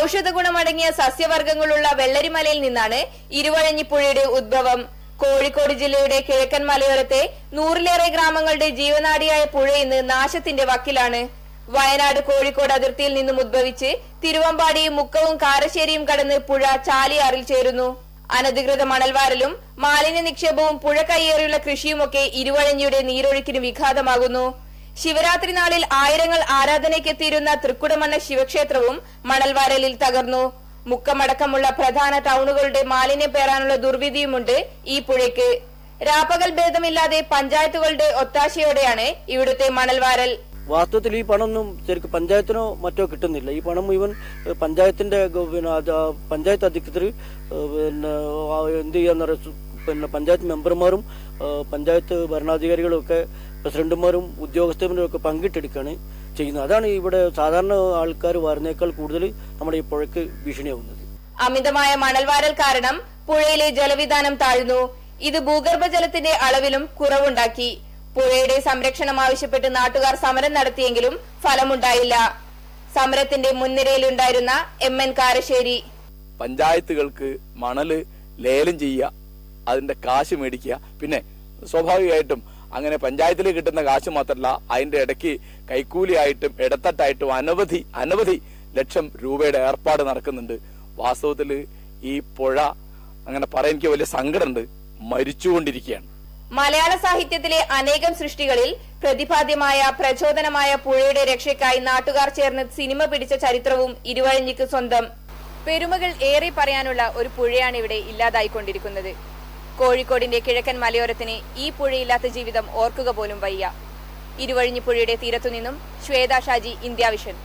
ഔഷധ ഗുണമടങ്ങിയ സസ്യവർഗങ്ങളുള്ള വെള്ളരിമലയിൽ നിന്നാണ് ഇരുവഴഞ്ഞിപ്പുഴയുടെ ഉദ്ഭവം കോഴിക്കോട് ജില്ലയുടെ കിഴക്കൻ മലയോരത്തെ നൂറിലേറെ ഗ്രാമങ്ങളുടെ ജീവനാടിയായ പുഴ ഇന്ന് നാശത്തിന്റെ വക്കിലാണ്. വയനാട് കോഴിക്കോട് അതിർത്തിയിൽ നിന്നും ഉദ്ഭവിച്ച് തിരുവമ്പാടിയും മുക്കവും കാരശ്ശേരിയും കടന്ന് പുഴ ചാലിയാറിൽ ചേരുന്നു. അനധികൃത മണൽവാരലും മാലിന്യ നിക്ഷേപവും പുഴ കയ്യേറിയുള്ള കൃഷിയുമൊക്കെ ഇരുവഴഞ്ഞിയുടെ നീരൊഴുക്കിന് വിഘാതമാകുന്നു. ശിവരാത്രി നാളിൽ ആയിരങ്ങൾ ആരാധനയ്ക്കെത്തിയിരുന്ന തൃക്കുടമണ്ണ ശിവക്ഷേത്രവും മണൽവാരലിൽ തകർന്നു. മുക്കമടക്കമുള്ള പ്രധാന ടൌണുകളുടെ മാലിന്യം പേറാനുള്ള ദുർവിധിയുമുണ്ട് ഈ പുഴയ്ക്ക്. രാപ്പകൽ ഭേദമില്ലാതെ പഞ്ചായത്തുകളുടെ ഒത്താശയോടെയാണ് ഇവിടുത്തെ മണൽവാരൽ. വാസ്തവത്തിൽ ഈ പണമൊന്നും ശരിക്കും പഞ്ചായത്തിനോ മറ്റോ കിട്ടുന്നില്ല. ഈ പണം ഏഹ്, പഞ്ചായത്തിന്റെ പിന്നെ പഞ്ചായത്ത് അധികൃതർ പിന്നെ എന്ത് ചെയ്യാന്ന് പറയുക പിന്നെ പഞ്ചായത്ത് മെമ്പർമാരും പഞ്ചായത്ത് ഭരണാധികാരികളും ഒക്കെ പ്രസിഡന്റുമാരും ഉദ്യോഗസ്ഥരും ഒക്കെ പങ്കിട്ടെടുക്കുകയാണ് ചെയ്യുന്നത്. അതാണ് ഇവിടെ സാധാരണ ആൾക്കാർ വരുന്നേക്കാൾ കൂടുതൽ നമ്മുടെ ഈ പുഴയ്ക്ക് ഭീഷണിയാവുന്നത്. അമിതമായ മണൽവാരൽ കാരണം പുഴയിലെ ജലവിധാനം താഴ്ന്നു. ഇത് ഭൂഗർഭജലത്തിന്റെ അളവിലും കുറവുണ്ടാക്കി. പുഴയുടെ സംരക്ഷണം ആവശ്യപ്പെട്ട് നാട്ടുകാർ സമരം നടത്തിയെങ്കിലും ഫലമുണ്ടായില്ല. സമരത്തിന്റെ മുൻനിരയിലുണ്ടായിരുന്ന എം എൻ കാരശ്ശേരി. പഞ്ചായത്തുകൾക്ക് മണൽ ലേലം ചെയ്യുക അതിന്റെ കാശ് മേടിക്കുക പിന്നെ സ്വാഭാവികമായിട്ടും അങ്ങനെ പഞ്ചായത്തിൽ കിട്ടുന്ന കാശ് മാത്രമല്ല അതിന്റെ ഇടയ്ക്ക് കൈക്കൂലിയായിട്ടും ഇടത്തട്ടായിട്ടും അനവധി അനവധി ലക്ഷം രൂപയുടെ ഏർപ്പാട് നടക്കുന്നുണ്ട്. വാസ്തവത്തിൽ ഈ പുഴ അങ്ങനെ പറയാൻ എനിക്ക് വലിയ സങ്കടമുണ്ട്. മരിച്ചുകൊണ്ടിരിക്കുകയാണ്. മലയാള സാഹിത്യത്തിലെ അനേകം സൃഷ്ടികളിൽ പ്രതിപാദ്യമായ പ്രചോദനമായ പുഴയുടെ രക്ഷയ്ക്കായി നാട്ടുകാർ ചേർന്ന് സിനിമ പിടിച്ച ചരിത്രവും ഇരുവഴിഞ്ഞിക്ക് സ്വന്തം. പെരുമകൾ ഏറെ പറയാനുള്ള ഒരു പുഴയാണ് ഇവിടെ ഇല്ലാതായിക്കൊണ്ടിരിക്കുന്നത്. കോഴിക്കോടിന്റെ കിഴക്കൻ മലയോരത്തിന് ഈ പുഴയില്ലാത്ത ജീവിതം ഓർക്കുക പോലും വയ്യ. ഇരുവഴിഞ്ഞിപ്പുഴയുടെ തീരത്തുനിന്നും ശ്വേത ഷാജി ഇന്ത്യ വിഷൻ